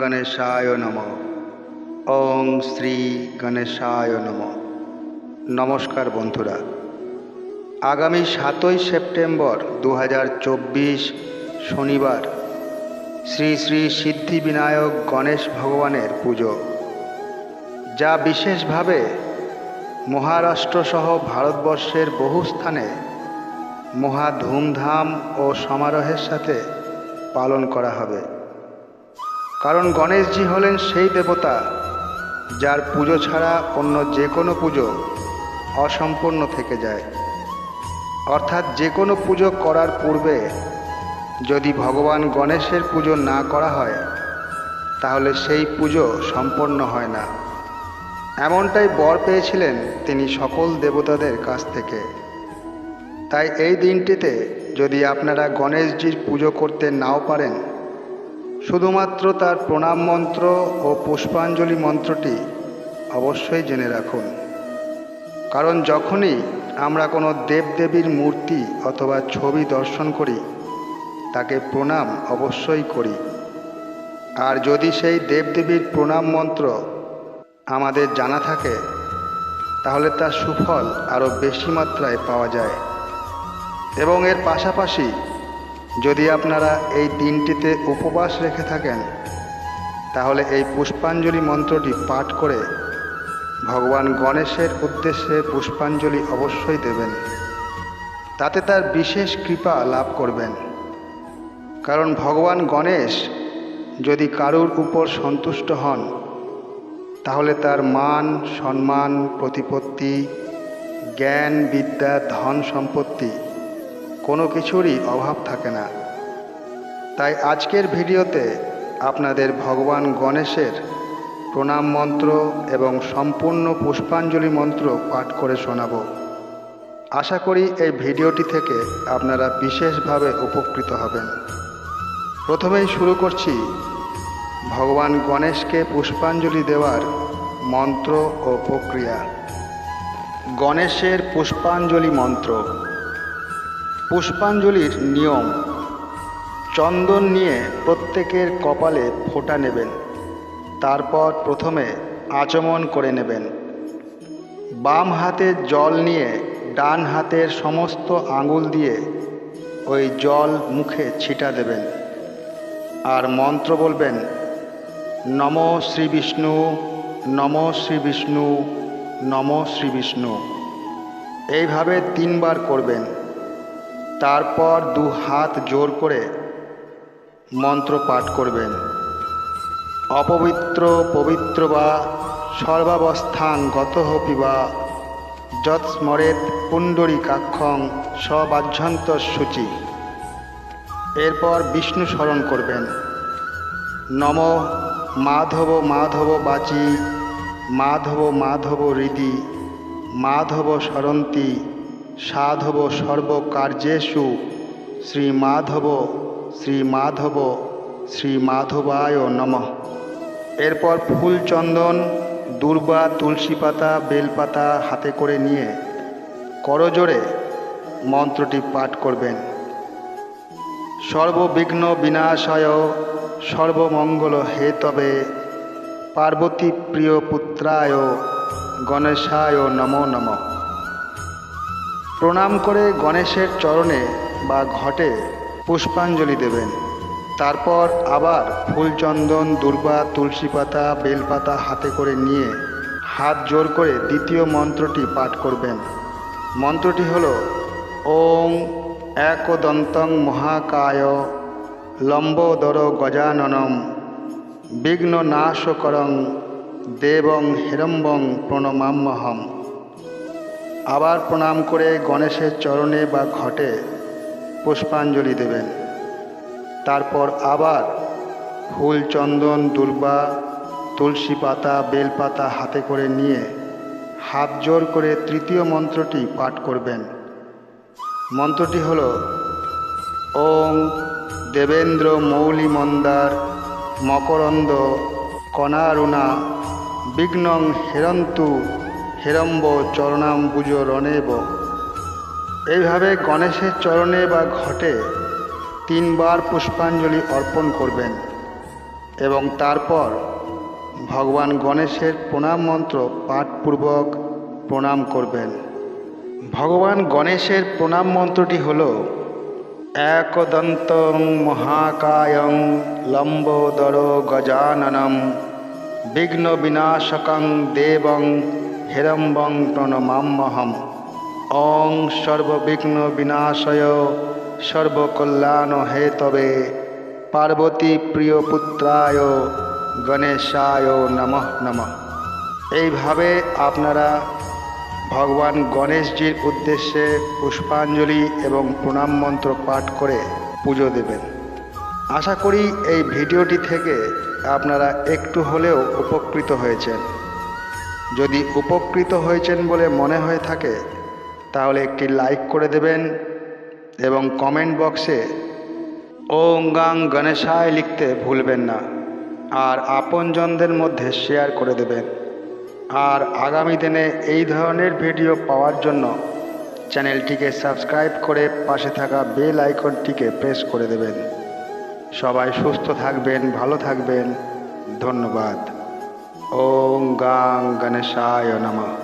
গণেশায় নম ওং শ্রী গণেশায় নম নমস্কার বন্ধুরা আগামী সাতই সেপ্টেম্বর দু হাজার চব্বিশ শনিবার শ্রী শ্রী সিদ্ধিবিনায়ক গণেশ ভগবানের পুজো, যা বিশেষভাবে মহারাষ্ট্রসহ ভারতবর্ষের বহু স্থানে মহা ধুমধাম ও সমারোহের সাথে পালন করা হবে। কারণ গণেশজি হলেন সেই দেবতা যার পুজো ছাড়া অন্য যে কোনো পুজো অসম্পূর্ণ থেকে যায়। অর্থাৎ যে কোনো পুজো করার পূর্বে যদি ভগবান গণেশের পুজো না করা হয়, তাহলে সেই পুজো সম্পন্ন হয় না। এমনটাই বর পেয়েছিলেন তিনি সকল দেবতাদের কাছ থেকে। তাই এই দিনটিতে যদি আপনারা গণেশজির পুজো করতে নাও পারেন শুধুমাত্র তার প্রণাম মন্ত্র ও পুষ্পাঞ্জলি মন্ত্রটি অবশ্যই জেনে রাখুন। কারণ যখনই আমরা কোনো দেবদেবীর মূর্তি অথবা ছবি দর্শন করি, তাকে প্রণাম অবশ্যই করি। আর যদি সেই দেবদেবীর প্রণাম মন্ত্র আমাদের জানা থাকে, তাহলে তার সুফল আরও বেশি মাত্রায় পাওয়া যায়। এবং এর পাশাপাশি যদি আপনারা এই দিনটিতে উপবাস রেখে থাকেন, তাহলে এই পুষ্পাঞ্জলি মন্ত্রটি পাঠ করে ভগবান গণেশের উদ্দেশ্যে পুষ্পাঞ্জলি অবশ্যই দেবেন। তাতে তার বিশেষ কৃপা লাভ করবেন। কারণ ভগবান গণেশ যদি কারুর উপর সন্তুষ্ট হন, তাহলে তার মান, সম্মান, প্রতিপত্তি, জ্ঞান, বিদ্যা, ধন সম্পত্তি কোনো কিছুরই অভাব থাকে না। তাই আজকের ভিডিওতে আপনাদের ভগবান গণেশের প্রণাম মন্ত্র এবং সম্পূর্ণ পুষ্পাঞ্জলি মন্ত্র পাঠ করে শোনাব। আশা করি এই ভিডিওটি থেকে আপনারা বিশেষভাবে উপকৃত হবেন। প্রথমেই শুরু করছি ভগবান গণেশকে পুষ্পাঞ্জলি দেওয়ার মন্ত্র ও প্রক্রিয়া। গণেশের পুষ্পাঞ্জলি মন্ত্র। পুষ্পাঞ্জলির নিয়ম। চন্দন নিয়ে প্রত্যেকের কপালে ফোঁটা নেবেন। তারপর প্রথমে আচমন করে নেবেন। বাম হাতে জল নিয়ে ডান হাতের সমস্ত আঙুল দিয়ে ওই জল মুখে ছিটা দেবেন। আর মন্ত্র বলবেন, নম শ্রী বিষ্ণু, নম শ্রী বিষ্ণু, নম শ্রী বিষ্ণু। এইভাবে তিনবার করবেন। তারপর দু হাত জোর করে মন্ত্র পাঠ করবেন। অপবিত্র, পবিত্র বা সর্বাবস্থান গত হপিবা যৎস্মরেত পুণ্ডরীকাক্ষং সবাহ্যন্ত সূচি এরপর বিষ্ণু স্মরণ করবেন। নম মাধব মাধব বাচি, মাধব মাধব হৃদি মাধব সরন্তি সাধব সর্বকার্যেষু শ্রী মাধব শ্রী মাধব শ্রী নমঃ। এরপর ফুল চন্দন দুর্বা তুলসী পাতা বেলপাতা হাতে করে নিয়ে করজোড়ে মন্ত্রটি পাঠ করবেন। সর্ববিঘ্ন বিনাশায় সর্বমঙ্গল হে তবে পার্বতী প্রিয় পুত্রায় গণেশায় নমো নমঃ। প্রণাম করে গণেশের চরণে বা ঘটে পুষ্পাঞ্জলি দেবেন। তারপর আবার ফুলচন্দন, দুর্বা তুলসী পাতা বেলপাতা হাতে করে নিয়ে হাত জোর করে দ্বিতীয় মন্ত্রটি পাঠ করবেন। মন্ত্রটি হল, ওং একদন্তং মহাকায় লম্বোদর গজাননম বিঘ্ন নাশকরং দেবং হিরম্বং প্রণমাম্যহম আবার প্রণাম করে গণেশের চরণে বা ঘটে পুষ্পাঞ্জলি দেবেন। তারপর আবার ফুল, চন্দন, দুর্বা, তুলসী পাতা বেলপাতা হাতে করে নিয়ে হাত জোর করে তৃতীয় মন্ত্রটি পাঠ করবেন। মন্ত্রটি হল ওং দেবেন্দ্র মৌলি মন্দার মকরন্দ কণারুণা বিঘ্নং হেরন্তু হেরম্ব চরণাম্বুজ রণেব। এইভাবে গণেশের চরণে বা ঘটে তিনবার পুষ্পাঞ্জলি অর্পণ করবেন এবং তারপর ভগবান গণেশের প্রণাম মন্ত্র পাঠপূর্বক প্রণাম করবেন। ভগবান গণেশের প্রণাম মন্ত্রটি হল, একদন্তং মহাকায়ং লম্বোদর গজাননম বিঘ্ন বিনাশকং দেবং হিরম্বং প্রণমাম্যহম অং সর্ববিঘ্ন বিনাশয়, সর্বকল্যাণ হেতবে। পার্বতী প্রিয় পুত্রায়, গণেশায় নমঃ নমঃ। এইভাবে আপনারা ভগবান গণেশজির উদ্দেশ্যে পুষ্পাঞ্জলি এবং প্রণাম মন্ত্র পাঠ করে পুজো দেবেন। আশা করি এই ভিডিওটি থেকে আপনারা একটু হলেও উপকৃত হয়েছেন। যদি উপকৃত হয়েছেন বলে মনে হয়ে থাকে, তাহলে একটি লাইক করে দেবেন এবং কমেন্ট বক্সে ওং গাং গণেশায় লিখতে ভুলবেন না আর আপনজনদের মধ্যে শেয়ার করে দেবেন। আর আগামী দিনে এই ধরনের ভিডিও পাওয়ার জন্য চ্যানেলটিকে সাবস্ক্রাইব করে পাশে থাকা বেল আইকনটিকে প্রেস করে দেবেন। সবাই সুস্থ থাকবেন, ভালো থাকবেন। ধন্যবাদ। ॐ गां गणेशाय नमः।